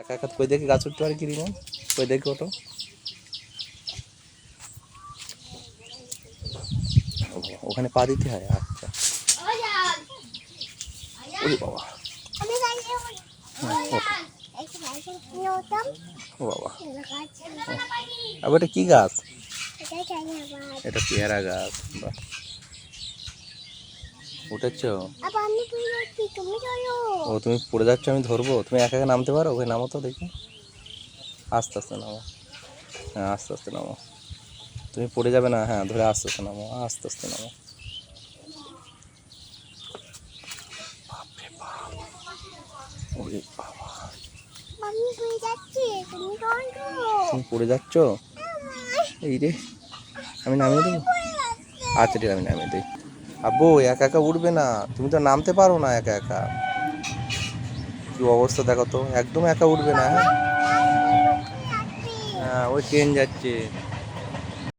একা একা কই দেখি গাছ উঠতে পারে কি কই দেখি ওটো ওখানে পা দিতে হয়? আচ্ছা। ওরে বাবা। হ্যাঁ, ও বাবা। আবার এটা কি গাছ? এটা পেয়ারা গাছ। বাহ। উঠেছ তুমি ও তুমি পড়ে যাচ্ছ আমি ধরবো? তুমি একা একা নামতে পারো? ওকে নামো তো দেখি। আস্তে আস্তে নামো হ্যাঁ আস্তে আস্তে নামো তুমি পড়ে যাবে না? হ্যাঁ ধরে আস্তে আস্তে নামো আস্তে আস্তে নামো তুমি পড়ে যাচ্ছ? এই রে আমি নামিয়ে দেবো? আচ্ছা ঠিক আমি নামিয়ে দিই। আব্বু একা একা উঠবে না। তুমি তো নামতে পারো না একা একা। কি অবস্থা দেখো তো? একদম একা উঠবে না হ্যাঁ? হ্যাঁ ওই ট্রেন যাচ্ছে।